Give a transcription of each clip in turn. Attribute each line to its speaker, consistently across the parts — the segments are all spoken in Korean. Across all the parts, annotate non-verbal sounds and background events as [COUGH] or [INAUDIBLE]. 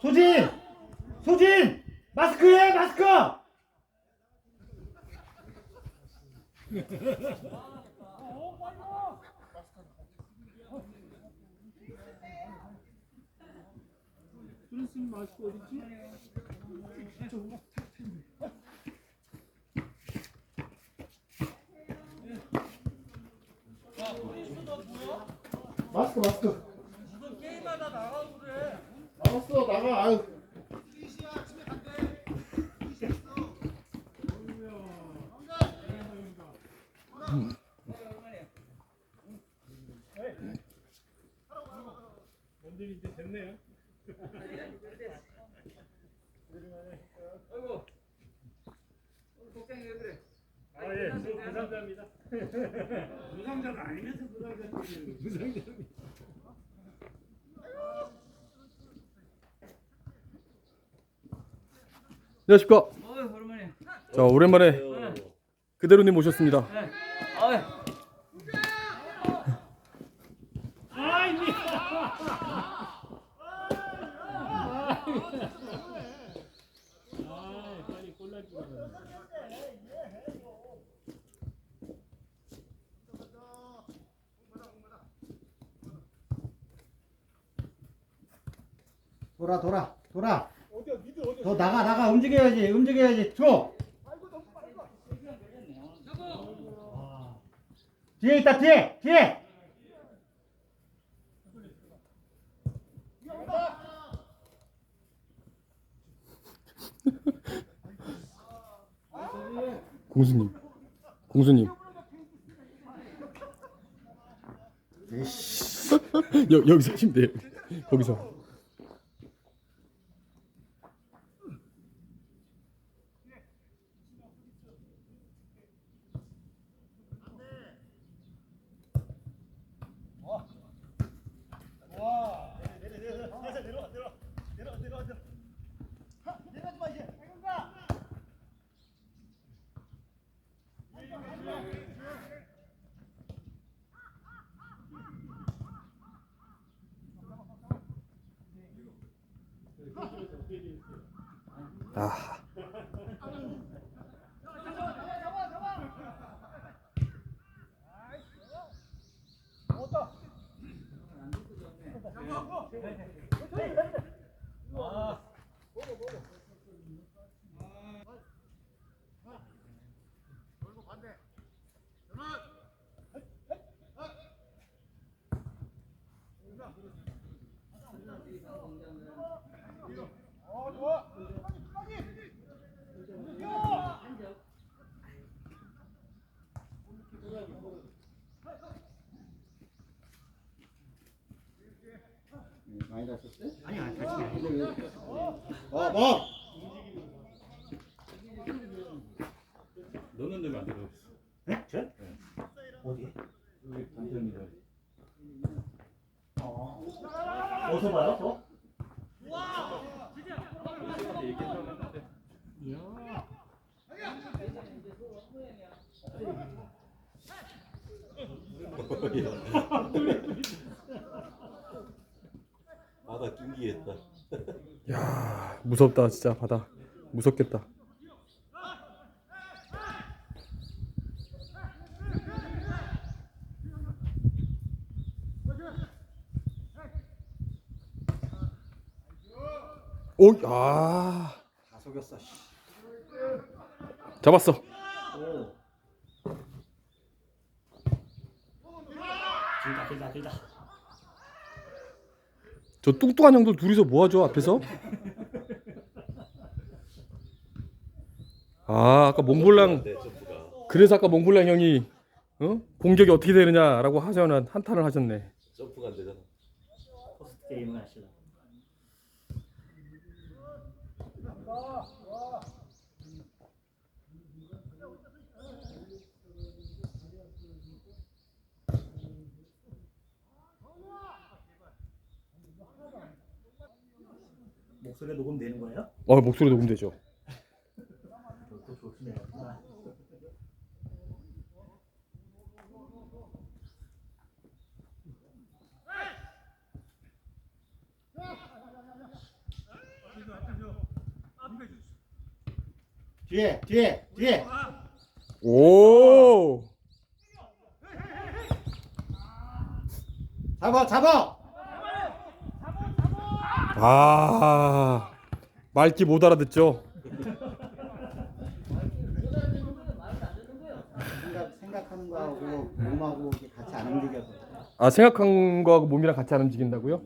Speaker 1: 소진! 소진! 마스크 해! 마스크!
Speaker 2: 마스크
Speaker 1: 마스크 나갔어 나가 아유
Speaker 2: 됐네요. 아 예, 저 부상자입니다. 부상자가 아니면서 부상자입니다. 부상자.
Speaker 3: 안녕하십니까.
Speaker 4: 어이 오랜만에.
Speaker 3: 자 오랜만에 그대로님 모셨습니다.
Speaker 4: 네. 어이.
Speaker 1: 돌아 돌아 돌아 더 나가 나가 움직여야지 움직여야지 줘 뒤에 있다 뒤에 뒤에 [LAUGHS]
Speaker 3: 공수님, 공수님. [LAUGHS] 여 여기서 하시면 돼요. 거기서. Ah. 아.
Speaker 1: 많이 다쳤어? 아니야 다치지 어 뭐?
Speaker 5: 넣는 데만 안 들어.
Speaker 1: 네? 저? 어디?
Speaker 5: 여기 단편이다.
Speaker 1: 어디서 봐요 저?
Speaker 5: 바다 낑기했다.
Speaker 3: 야 무섭다 진짜 바다 무섭겠다. 오, 아,
Speaker 1: 다 속였어 씨.
Speaker 3: 잡았어.
Speaker 1: 길다 길다 길다
Speaker 3: 저 뚱뚱한 형들 둘이서 뭐 하죠 앞에서? 아, 아까 몽골랑
Speaker 5: 네.
Speaker 3: 그래서 아까 몽골랑 형이 어? 공격이 어떻게 되느냐라고 하셔는 한탄을 하셨네.
Speaker 5: 점프가 안 되잖아.
Speaker 1: 포스트 게임을 하시다 목소리 녹음되는 거예요?
Speaker 3: 어, 목소리 녹음되죠.
Speaker 1: 또 조심해야 겠구나 뒤에 뒤에
Speaker 3: 오.
Speaker 1: 잡아 잡아
Speaker 3: 아. 말기 못 알아듣죠.
Speaker 1: 생각 생각하는 거하고 몸하고 같이 안 움직여서
Speaker 3: 아 생각한 거하고 몸이랑 같이 안 움직인다고요?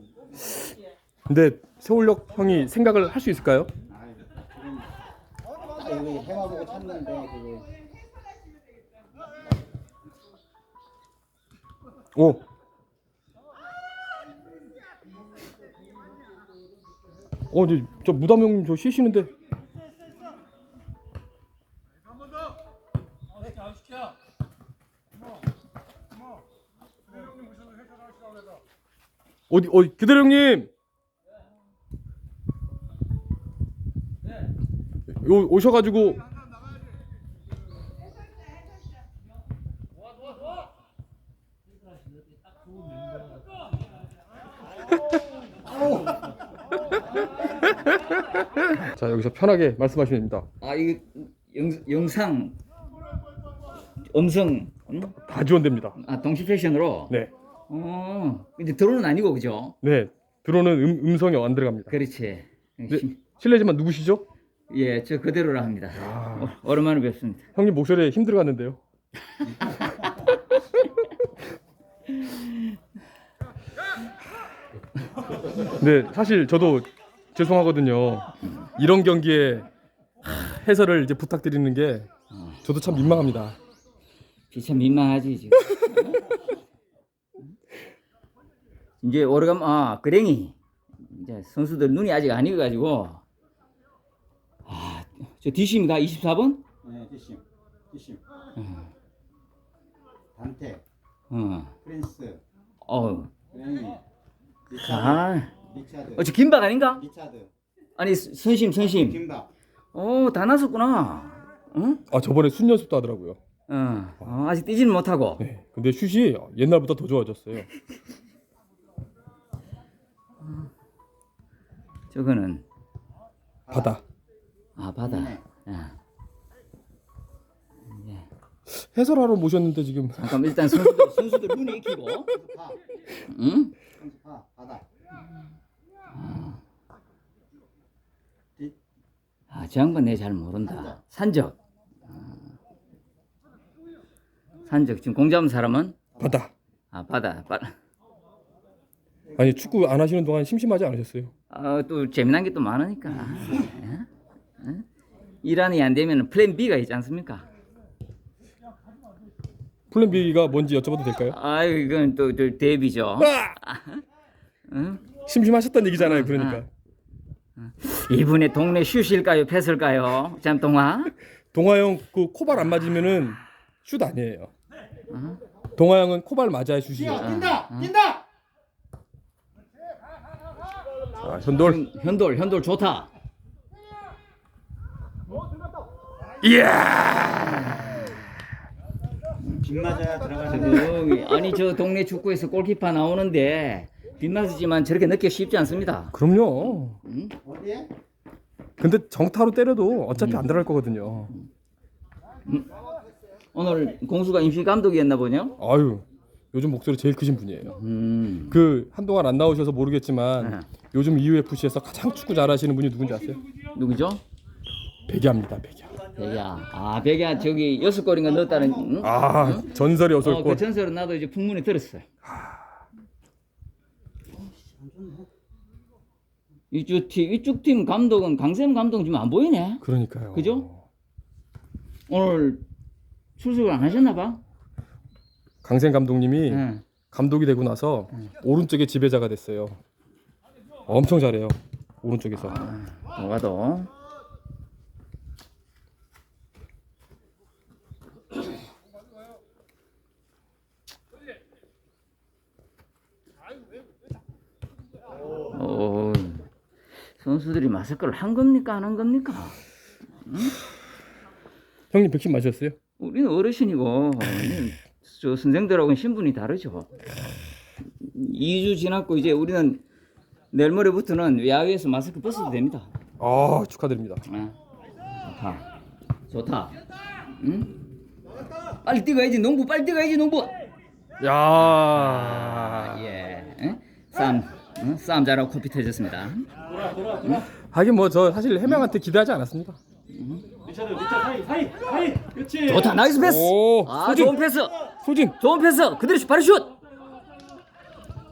Speaker 3: 근데 세월력 형이 생각을 할 수 있을까요?
Speaker 1: 여기 해마 보고 찾는데 그게
Speaker 3: 오. 어, 저, 저 무담 형님 저 쉬시는데. 어디 어디 기다려 형님. 요 오셔가지고 [LAUGHS] 자 여기서 편하게 말씀하시면 됩니다.
Speaker 4: 아 이거 영, 영상 음성 음?
Speaker 3: 다 지원됩니다.
Speaker 4: 아 동시 패션으로
Speaker 3: 네,
Speaker 4: 어 근데 드론은 아니고 그죠
Speaker 3: 네 들어오는 음, 음성이 안 들어갑니다.
Speaker 4: 그렇지
Speaker 3: 네, 실례지만 누구시죠?
Speaker 4: 예 저 그대로라 합니다
Speaker 3: 아.
Speaker 4: 어, 오랜만에 뵙습니다
Speaker 3: 형님 목소리에 힘들어갔는데요. [LAUGHS] 네, 사실 저도 죄송하거든요. 이런 경기에 해설을 이제 부탁드리는 게 저도 참 민망합니다.
Speaker 4: 참 민망하지 지금 이제 오래간 아 그랭이 이제 선수들 눈이 아직 안 익어가지고 아 저 디심가 24번
Speaker 1: 네 디심 디심
Speaker 4: 어,
Speaker 1: 단테
Speaker 4: 어,
Speaker 1: 프린스
Speaker 4: 어,
Speaker 1: 그레니 리차드
Speaker 4: 아,
Speaker 1: 리차드
Speaker 4: 어, 저 김박 아닌가?
Speaker 1: 리차드
Speaker 4: 아니 스- 선심 선심.
Speaker 1: 김박
Speaker 4: 어, 다 나섰구나. 응?
Speaker 3: 아 저번에 순 연습도 하더라고요.
Speaker 4: 어, 어, 아직 뛰지는 못하고.
Speaker 3: 네, 근데 슛이 옛날보다 더 좋아졌어요.
Speaker 4: 저거는
Speaker 3: 바다.
Speaker 4: 아 바다.
Speaker 1: 네.
Speaker 4: 아,
Speaker 3: 해설하러 모셨는데 지금
Speaker 4: 잠깐 일단 선수들 선수들 눈이 익히고.
Speaker 1: 파
Speaker 4: 응?
Speaker 1: 파 바다
Speaker 4: 아, 저 양반 내 잘 모른다. 산적. 어. 산적 지금 공잡은 사람은
Speaker 3: 바다.
Speaker 4: 아 바다. 바다.
Speaker 3: 아니 축구 안 하시는 동안 심심하지 않으셨어요?
Speaker 4: 아, 또 재미난 게 또 많으니까. [LAUGHS] 이란이 안 되면 플랜 B가 있지 않습니까?
Speaker 3: 플랜 B가 뭔지 여쭤봐도 될까요?
Speaker 4: 아, 이건 또, 또 데뷔죠. 응?
Speaker 3: 심심하셨다는 얘기잖아요. 그러니까
Speaker 4: 이분의 동네 슛일까요, 패스일까요? 잠동아?
Speaker 3: 동아 형그 코발 안 맞으면은 슛 아니에요. 동아 형은 코발 맞아야 슛이에요.
Speaker 1: 뛴다 뛴다
Speaker 3: 자, 현돌.
Speaker 4: 현돌, 현돌 좋다.
Speaker 1: 빗 맞아야 들어가는
Speaker 4: 저기, 아니 저 동네 축구에서 골키퍼 나오는데 빗맞았지만 저렇게 넣기 쉽지 않습니다.
Speaker 3: 그럼요.
Speaker 4: 응?
Speaker 1: 어디에
Speaker 3: 근데 정타로 때려도 어차피 안 들어갈 거거든요.
Speaker 4: 오늘 공수가 임시 감독이었나 보네요.
Speaker 3: 아유, 요즘 목소리 제일 크신 분이에요.
Speaker 4: 음.
Speaker 3: 그 한동안 안 나오셔서 모르겠지만
Speaker 4: 네.
Speaker 3: 요즘 UFC에서 가장 축구 잘하시는 분이 누군지 아세요?
Speaker 4: 누구죠?
Speaker 3: 백야입니다. 백야.
Speaker 4: 백야. 아, 백야 저기 여섯 골인가 넣었다는 응?
Speaker 3: 아, 전설이 어서
Speaker 4: 어, 그 전설은 나도 이제 풍문에 들었어요. 이쪽 팀, 이쪽 팀 감독은 강샘 감독 지금 안 보이네.
Speaker 3: 그러니까요.
Speaker 4: 그죠? 오늘 출석을 안 하셨나 봐.
Speaker 3: 강생 감독님이
Speaker 4: 응.
Speaker 3: 감독이 되고 나서 오른쪽에 지배자가 됐어요. 엄청 잘해요. 오른쪽에서.
Speaker 4: 뭐가도. 어, 선수들이 마스크를 한 겁니까 안 한 겁니까?
Speaker 3: 형님 백신 맞으셨어요?
Speaker 4: 우리는 어르신이고 우리는 저 선생들하고는 신분이 다르죠. 2주 지났고 이제 우리는 내일 모레부터는 야외에서 마스크 벗어도 됩니다.
Speaker 3: 아 축하드립니다.
Speaker 4: 아, 좋다. 좋다. 응? 빨리 뛰어야지 농부 빨리 뛰어야지 농부.
Speaker 3: 야.
Speaker 4: 아, 예. 응? 싸움 응? 싸움 잘하고 코피 터졌습니다.
Speaker 3: 하긴 뭐 저 사실 해명한테 기대하지 않았습니다.
Speaker 2: 리차드 리차 사이 사이 사이 그렇지
Speaker 4: 좋다 나이스 패스.
Speaker 3: 오,
Speaker 4: 아
Speaker 3: 소진.
Speaker 4: 좋은 패스.
Speaker 3: 소진.
Speaker 4: 좋은 패스. 그대로 슛, 바로 슛.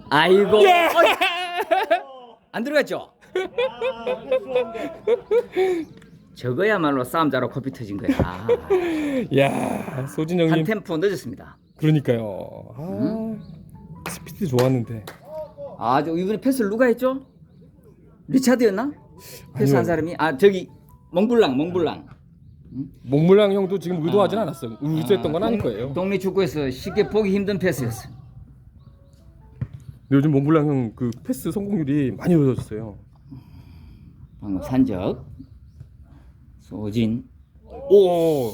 Speaker 4: 아이고. 어이. 안 들어갔죠? [LAUGHS] 저거야말로 싸움 잘하고 코피 터진 거야.
Speaker 3: 야, 소진
Speaker 4: 한
Speaker 3: 형님.
Speaker 4: 템포 늦었습니다.
Speaker 3: 그러니까요. 아, 스피드 좋았는데.
Speaker 4: 아, 저 이번에 패스를 누가 했죠? 리차드였나? 패스한
Speaker 3: 아니요.
Speaker 4: 사람이 아 저기 몽블랑 몽블랑.
Speaker 3: 목물랑 형도 지금 의도하진 않았어요. 의도했던 건 아닐 거예요.
Speaker 4: 동네 축구에서 쉽게 보기 힘든 패스였어.
Speaker 3: 근데 요즘 몽블랑 형 그 패스 성공률이 많이 좋아졌어요.
Speaker 4: 방금 산적. 소진.
Speaker 3: 오.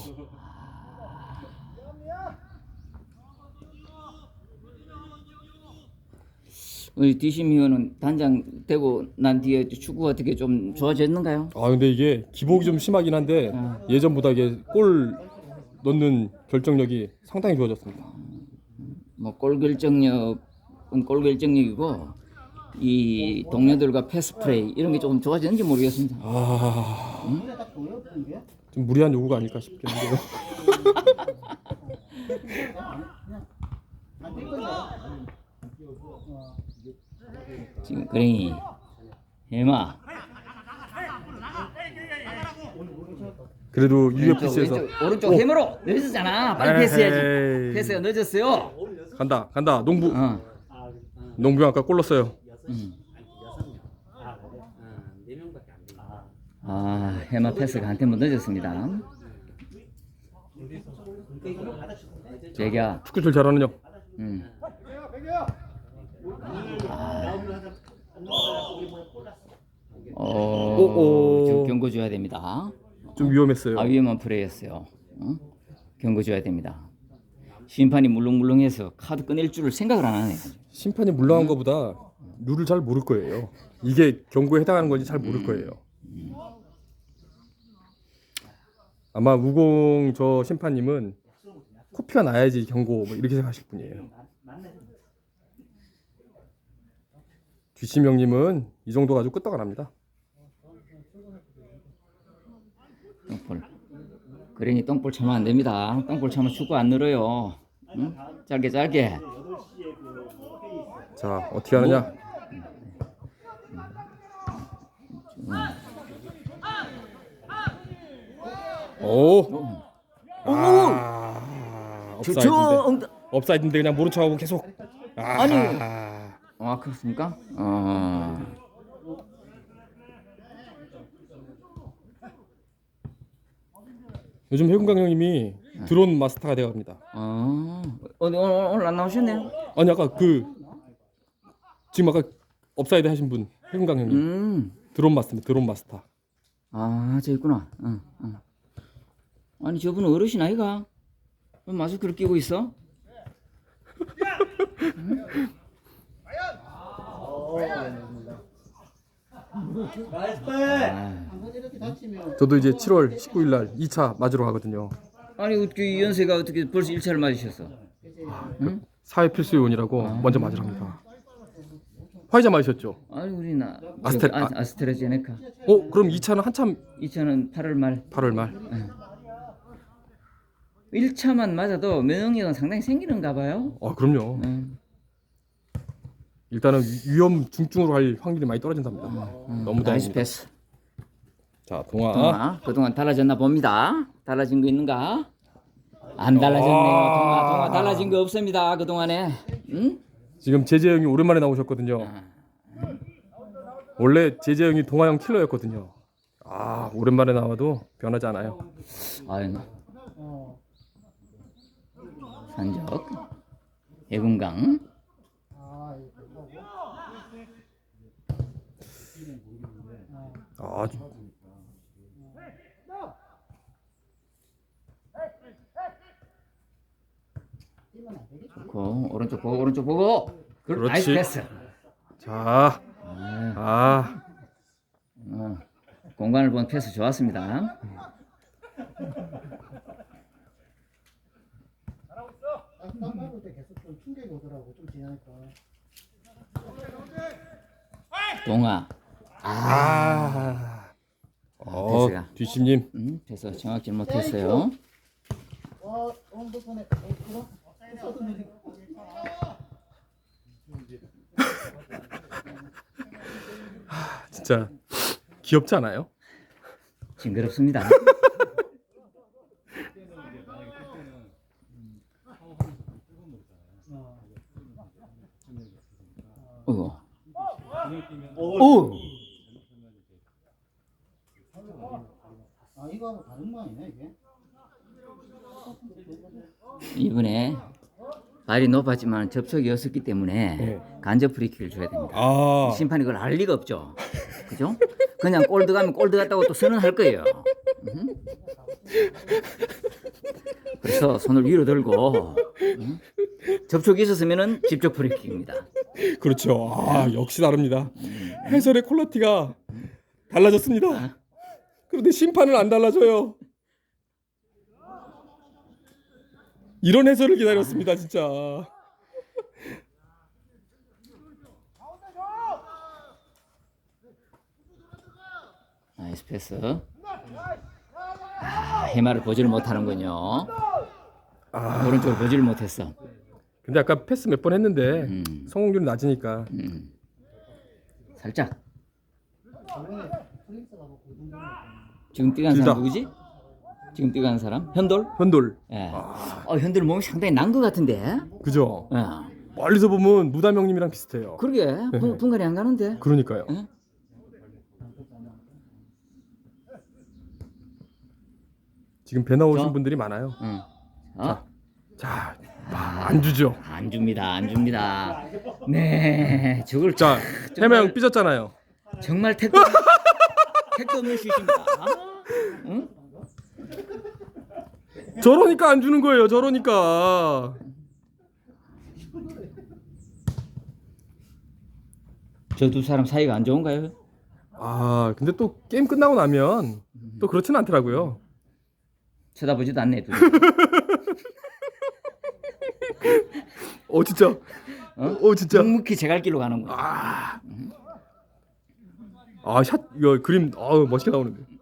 Speaker 4: 우리 디시미어는 단장 되고 난 뒤에 축구가 어떻게 좀 좋아졌는가요?
Speaker 3: 아 근데 이게 기복이 좀 심하긴 한데 예전보다 이게 골 넣는 결정력이 상당히 좋아졌습니다.
Speaker 4: 뭐 골 결정력은 골 결정력이고 이 동료들과 패스 플레이 이런 게 조금 좋아졌는지 모르겠습니다.
Speaker 3: 아,
Speaker 1: 게?
Speaker 3: 좀 무리한 요구가 아닐까 싶긴 한데요. [LAUGHS]
Speaker 1: 안뛸 건데.
Speaker 4: 지금 그랭이 해마
Speaker 3: 그래도 UFC에서
Speaker 4: 왼쪽, 오른쪽 해머로 늦었잖아. 빨리 패스해야지. 패스가 늦었어요.
Speaker 3: 간다 간다 농부
Speaker 4: 어.
Speaker 3: 농부 형 아까 골 넣었어요.
Speaker 4: 음. 아 해마 패스가 한 템포 늦었습니다. 제가
Speaker 3: 축구 를 잘하는 형.
Speaker 4: 음. 어,
Speaker 3: 오, 오.
Speaker 4: 지금 경고 줘야 됩니다.
Speaker 3: 좀 위험했어요.
Speaker 4: 아 위험한 플레이였어요. 어? 경고 줘야 됩니다. 심판이 물렁물렁해서 카드 꺼낼 줄을 생각을 안 하네.
Speaker 3: 심판이 물러간 것보다 룰을 잘 모를 거예요. 이게 경고에 해당하는 건지 잘 모를 거예요. 아마 우공 저 심판님은 코피가 나야지 경고 뭐 이렇게 생각하실 분이에요. 뒷심 형님은 이 정도 가지고 끄떡 안 합니다.
Speaker 4: 똥볼. 그러니 똥볼 차면 안 됩니다. 똥볼 차면 축구 안 늘어요. 응? 짧게 짧게.
Speaker 3: 자 어떻게 하느냐? 오. 아,
Speaker 4: 저,
Speaker 3: 업사이드인데.
Speaker 4: 저 엉...
Speaker 3: 업사이드인데 그냥 모른 척하고 계속. 아,
Speaker 4: 아니. 아 그렇습니까? 어.
Speaker 3: 요즘 해군강 형님이 드론 마스터가 되어갑니다.
Speaker 4: 어. 오늘 오늘, 오늘 안 나오셨네요.
Speaker 3: 아니 아까 그 지금 아까 업사이드 하신 분 해군강 형님
Speaker 4: 음.
Speaker 3: 드론 마스터 드론 마스터.
Speaker 4: 아, 저 있구나. 응, 응. 아니 저분 어르신 아이가? 왜 마스크를 끼고 있어?
Speaker 1: 나
Speaker 3: 저도 이제 7월 19일 날 2차 맞으러 가거든요.
Speaker 4: 아니 어떻게 이 연세가 어떻게 벌써 1차를 맞으셨어? 응?
Speaker 3: 사회 필수 요원이라고 먼저 맞으러 갑니다. 화이자 맞으셨죠?
Speaker 4: 아니 우리 나
Speaker 3: 아스테-
Speaker 4: 아, 아스트라제네카
Speaker 3: 어 그럼 2차는 한참
Speaker 4: 2차는 8월 말
Speaker 3: 8월 말.
Speaker 4: 1차만 맞아도 면역력은 상당히 생기는가 봐요.
Speaker 3: 아 그럼요.
Speaker 4: 응.
Speaker 3: 일단은 위- 위험 중증으로 갈 확률이 많이 떨어진답니다. 너무
Speaker 4: 음, 나이스
Speaker 3: 다행입니다.
Speaker 4: 패스.
Speaker 3: 자 동아.
Speaker 4: 동아 그동안 달라졌나 봅니다. 달라진 거 있는가? 안 달라졌네요. 동아 동아 달라진 거 없습니다. 그 동안에. 응?
Speaker 3: 지금 제재 형이 오랜만에 나오셨거든요. 원래 제재 형이 동아 형 킬러였거든요. 아 오랜만에 나와도 변하지 않아요.
Speaker 4: 아유. 산적. 해군강.
Speaker 3: 아,
Speaker 4: 좋고 오른쪽 보고 오른쪽 보고. 그
Speaker 3: 그렇지.
Speaker 4: 나이스 패스.
Speaker 3: 자, 네. 아,
Speaker 4: 어, 공간을 본 패스 좋았습니다. 딱 따먹을 때 계속 좀 충격이 오더라고 좀 지나니까. 동아.
Speaker 3: 아. 어,
Speaker 4: 패스가.
Speaker 3: 뒷심님.
Speaker 4: 음, 패스 정확지 못했어요.
Speaker 3: 진짜 귀엽지 않아요?
Speaker 4: 징그럽습니다. [LAUGHS] 어이구. 오!
Speaker 1: 아 이거하고 다른 모양이네 이게.
Speaker 4: 이번에 발이 높았지만 접촉이 없었기 때문에
Speaker 3: 네.
Speaker 4: 간접 프리킥을 줘야 됩니다.
Speaker 3: 아.
Speaker 4: 심판이 그걸 알 리가 없죠. 그죠? 그냥 골 들어가면 골 들어갔다고 또 선언할 거예요. 음? 그래서 손을 위로 들고 음? 접촉이 있었으면은 직접 프리킥입니다.
Speaker 3: 그렇죠. 아, 역시 다릅니다. 해설의 퀄리티가 달라졌습니다. 그런데 심판은 안 달라져요. 이런 해설을 기다렸습니다, 진짜.
Speaker 4: 나이스 패스. 아, 해마를 보지를 못하는군요. 오른쪽을 보지를 못했어.
Speaker 3: 근데 아까 패스 몇 번 했는데
Speaker 4: 음,
Speaker 3: 성공률이 낮으니까
Speaker 4: 음. 살짝. 지금
Speaker 3: 둘
Speaker 4: 사람
Speaker 3: 다.
Speaker 4: 누구지? 지금 뛰간 사람? 현돌?
Speaker 3: 현돌.
Speaker 4: 예. 어, 현돌 몸이 상당히 난 것 같은데.
Speaker 3: 그죠?
Speaker 4: 예.
Speaker 3: 멀리서 보면 무담 형님이랑 비슷해요.
Speaker 4: 그러게 분- 분간이 안 가는데.
Speaker 3: 그러니까요.
Speaker 4: 응?
Speaker 3: 지금 배 나오신
Speaker 4: 저?
Speaker 3: 분들이 많아요.
Speaker 4: 응. 어?
Speaker 3: 자, 아, 안 주죠.
Speaker 4: 안 줍니다. 안 줍니다. 네. 저걸
Speaker 3: 자, 해마 형 삐졌잖아요.
Speaker 4: 정말 택도 [LAUGHS] 택도 없는 슛입니다. 응?
Speaker 3: 저러니까 안 주는 거예요. 저러니까.
Speaker 4: 저 두 사람 사이가 안 좋은가요?
Speaker 3: 아, 근데 또 게임 끝나고 나면 또 그렇진 않더라고요.
Speaker 4: 쳐다보지도 않네. 둘이. [LAUGHS]
Speaker 3: 어, 진짜.
Speaker 4: 어?
Speaker 3: 어, 진짜.
Speaker 4: 묵묵히 제갈 길로 가는구나.
Speaker 3: 아. 아, 샷 이거 그림 아, 멋있게 나오는데.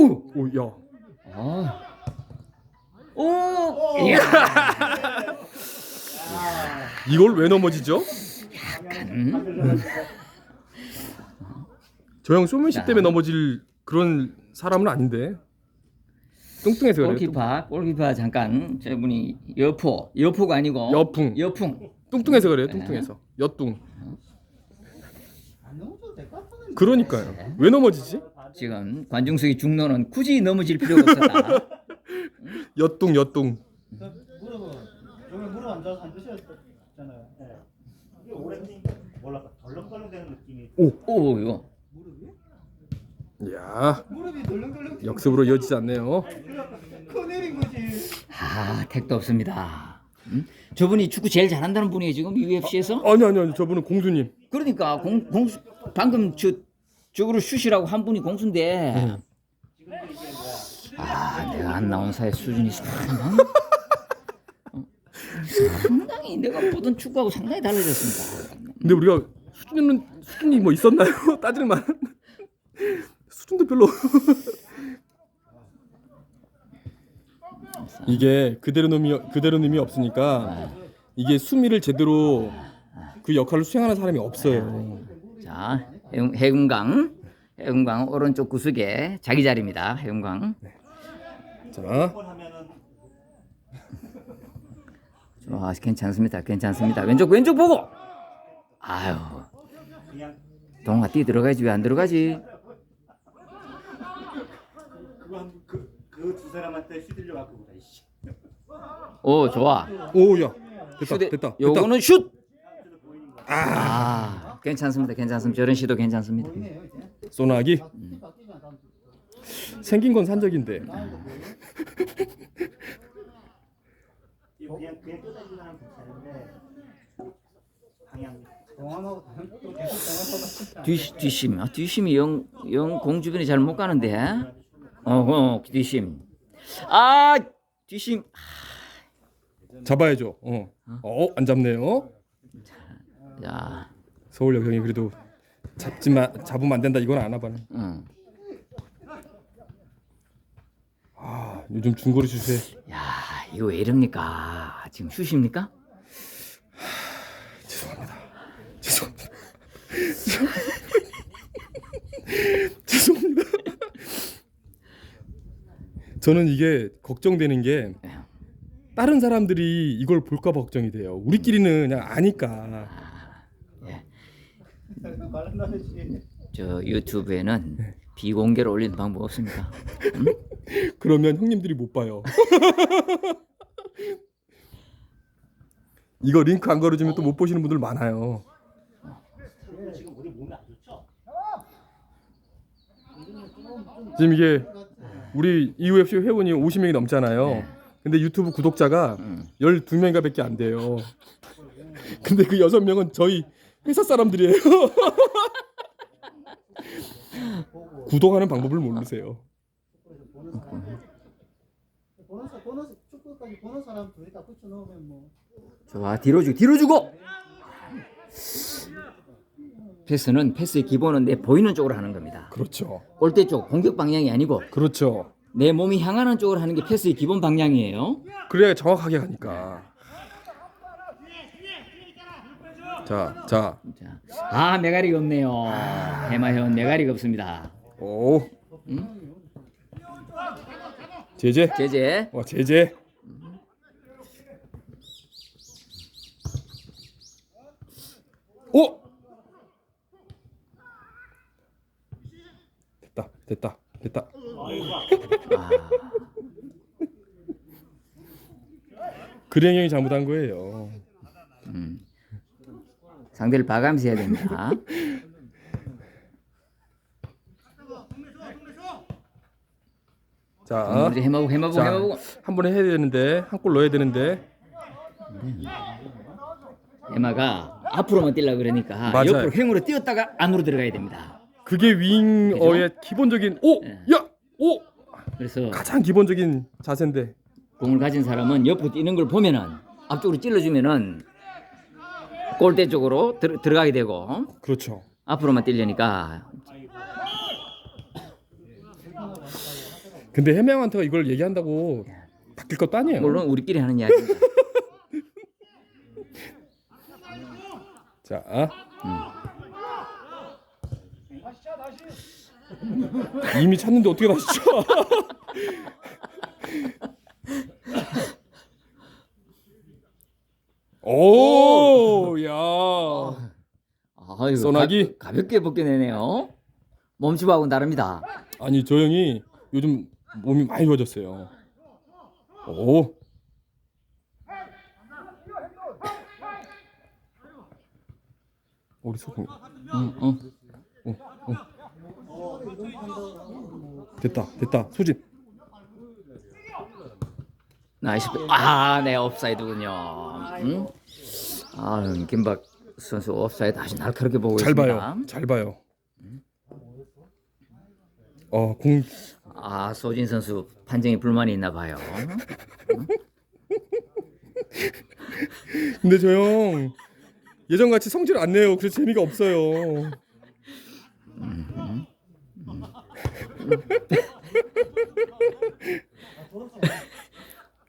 Speaker 3: 오, 오, 야.
Speaker 4: 아. 오! 이야!
Speaker 3: 이걸 왜 넘어지죠? 저형 쇼맨십 때문에 넘어질 그런 사람은 아닌데. 뚱뚱해서 그래요. 뚱-
Speaker 4: 골키퍼, 골키퍼 잠깐 저분이 여포, 여포가 아니고
Speaker 3: 여풍.
Speaker 4: 여풍.
Speaker 3: 뚱뚱해서 그래요. 뚱뚱해서. 여뚱. 그러니까요. 왜 넘어지지?
Speaker 4: 지금 관중석의 중노는 굳이 넘어질 필요가 없었다. [LAUGHS]
Speaker 3: 여뚱.
Speaker 1: 저 무릎은 여기 무릎 앉아서 앉으셨잖아요. 네.
Speaker 2: 이게 오렌지 몰라 덜렁덜렁대는 느낌이.
Speaker 4: 오, 이거.
Speaker 3: 야,
Speaker 1: 무릎이 덜렁덜렁.
Speaker 3: 역습으로 이어지지 않네요.
Speaker 1: 커내린 거지.
Speaker 4: 아, 택도 없습니다. 음? 저분이 축구 제일 잘한다는 분이에요 지금 UFC에서.
Speaker 3: 아니 아니 아니 저분은 공주님.
Speaker 4: 그러니까 공, 공수 방금 저 저거를 슛이라고 한 분이 공수인데. 아, 내가 안 나온 사이 수준이 상당히 어, 상당히 내가 보던 축구하고 상당히 달라졌습니다.
Speaker 3: 근데 우리가 수준은 수준이 뭐 있었나요? [LAUGHS] 따질 만. 수준도 별로. [LAUGHS] 이게 그대로 놈이 그대로 놈이 없으니까 이게 수미를 제대로 그 역할을 수행하는 사람이 없어요.
Speaker 4: 자, 해금강, 해금강 오른쪽 구석에 자기 자리입니다. 해금강.
Speaker 3: 자, [LAUGHS]
Speaker 2: 하면은
Speaker 4: 아, 괜찮습니다. 괜찮습니다. 왼쪽 왼쪽 보고. 아유, 동아 뛰 들어가지 왜 안 들어가지?
Speaker 2: 그거 한그그 두 사람한테 휘둘려 갖고 보다 이씨.
Speaker 4: 오, 좋아.
Speaker 3: 오야 됐다
Speaker 4: 슈대-
Speaker 3: 됐다 됐다.
Speaker 4: 요거는 슛. 아, 괜찮습니다. 괜찮습니다. 저런 시도 괜찮습니다.
Speaker 3: 소나기
Speaker 1: 다음
Speaker 3: 생긴 건 산적인데.
Speaker 2: 이거 그냥 그냥 뜯어지는 사람 괜찮은데 방향.
Speaker 1: 동암하고 다른 또 계속 동암하고.
Speaker 4: 뒤 뒤심. 아, 뒤심이 영, 영 공 주변이 잘못 가는데. 어, 어, 뒤심. 아, 뒤심. 아,
Speaker 3: 잡아야죠. 어. 어, 안 잡네요.
Speaker 4: 자,
Speaker 3: 서울 여경이 그래도 잡지만 잡으면 안 된다. 이건 안 하봐네.
Speaker 4: 응.
Speaker 3: 아, 요즘 중거리 슛에
Speaker 4: 야, 이거 왜 이럽니까? 지금 슛입니까?
Speaker 3: 죄송합니다. 죄송합니다. [LAUGHS] 죄송합니다. 저는 이게 걱정되는 게 다른 사람들이 이걸 볼까 봐 걱정이 돼요. 우리끼리는 그냥 아니까. [LAUGHS]
Speaker 4: 저 유튜브에는 비공개로 올리는 방법 없습니까? [LAUGHS]
Speaker 3: 그러면 형님들이 못 봐요. [LAUGHS] 이거 링크 안 걸어주면 또 못 보시는 분들 많아요.
Speaker 2: 지금 우리 몸이 안 좋죠?
Speaker 3: 지금 이게 우리 EUFC 회원이 50명이 넘잖아요.
Speaker 4: 네.
Speaker 3: 근데 유튜브 구독자가
Speaker 4: 음.
Speaker 3: 12명인가 밖에 안 돼요. 근데 그 6명은 저희 회사 사람들이에요. [LAUGHS] 구독하는 방법을 모르세요.
Speaker 1: 보는 사 보는 사- 축구까지 보는 사람 둘이 다 붙여 넣으면 뭐.
Speaker 4: 좋아, 뒤로 주고, 뒤로 주고! 패스는 패스의 기본은 내 보이는 쪽으로 하는 겁니다.
Speaker 3: 그렇죠.
Speaker 4: 골대 쪽, 공격 방향이 아니고
Speaker 3: 그렇죠.
Speaker 4: 내 몸이 향하는 쪽으로 하는 게 패스의 기본 방향이에요.
Speaker 3: 그래야 정확하게 가니까. 자, 자,
Speaker 4: 자, 아, 메가리가 없네요. 해마현 메가리가 없습니다.
Speaker 3: 오. 제재.
Speaker 4: 제재.
Speaker 3: 와, 제재. 오. 됐다, 됐다, 됐다. [LAUGHS]
Speaker 4: 아,
Speaker 3: 그랭 형이 잘못한 거예요.
Speaker 4: 음. 상대를 봐가면서 해야 됩니다.
Speaker 3: 자,
Speaker 4: 이제 해마고 해마고
Speaker 3: 자,
Speaker 4: 해마고
Speaker 3: 한 번에 해야 되는데 한 골 넣어야 되는데
Speaker 4: 해마가 앞으로만 뛰려 그러니까
Speaker 3: 맞아요.
Speaker 4: 옆으로 횡으로 뛰었다가 안으로 들어가야 됩니다.
Speaker 3: 그게 윙어의 기본적인 오,
Speaker 4: 네.
Speaker 3: 야, 오
Speaker 4: 그래서
Speaker 3: 가장 기본적인 자세인데
Speaker 4: 공을 가진 사람은 옆으로 뛰는 걸 보면은 앞쪽으로 찔러주면은 골대 쪽으로 들, 들어가게 되고
Speaker 3: 그렇죠.
Speaker 4: 앞으로만 뛰려니까
Speaker 3: 근데 해명한테가 이걸 얘기한다고 바뀔 것도 아니에요.
Speaker 4: 물론 우리끼리 하는 이야기입니다. [LAUGHS]
Speaker 3: 자, 이미 찾는데 어떻게 다시 쳐? [LAUGHS] 오, 야,
Speaker 4: 아유,
Speaker 3: 소나기?
Speaker 4: 가, 가볍게 벗겨내네요. 몸집하고 다릅니다.
Speaker 3: 아니 저 형이 요즘 몸이 많이 좋아졌어요. 오, 우리 소금
Speaker 4: 응, 응.
Speaker 3: 됐다, 됐다, 소진.
Speaker 4: 나이스. 아, 네, 업사이드군요. 응? 아, 김박 선수 업사이드 아주 날카롭게 보고
Speaker 3: 잘
Speaker 4: 있습니다.
Speaker 3: 봐요, 잘 봐요. 어, 공
Speaker 4: 아, 소진 선수 판정에 불만이 있나 봐요.
Speaker 3: 근데 저 형 예전 같이 성질 안 내요. 그래서 재미가 없어요. [LAUGHS] [LAUGHS]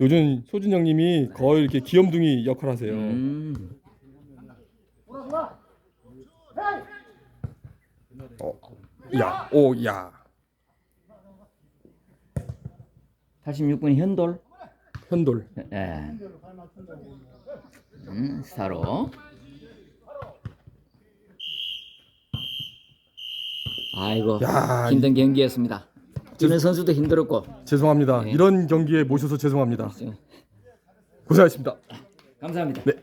Speaker 3: 요즘 소진 형님이 거의 이렇게 귀염둥이 역할 하세요.
Speaker 4: 음.
Speaker 3: 야, 오, 야.
Speaker 4: 86분 현돌.
Speaker 3: 현돌.
Speaker 4: 예. 음, 스타로. 아이고
Speaker 3: 야,
Speaker 4: 힘든 경기였습니다. 지는 선수도 힘들었고
Speaker 3: 죄송합니다. 이런 경기에 모셔서 죄송합니다. 고생하셨습니다.
Speaker 4: 감사합니다.
Speaker 3: 네.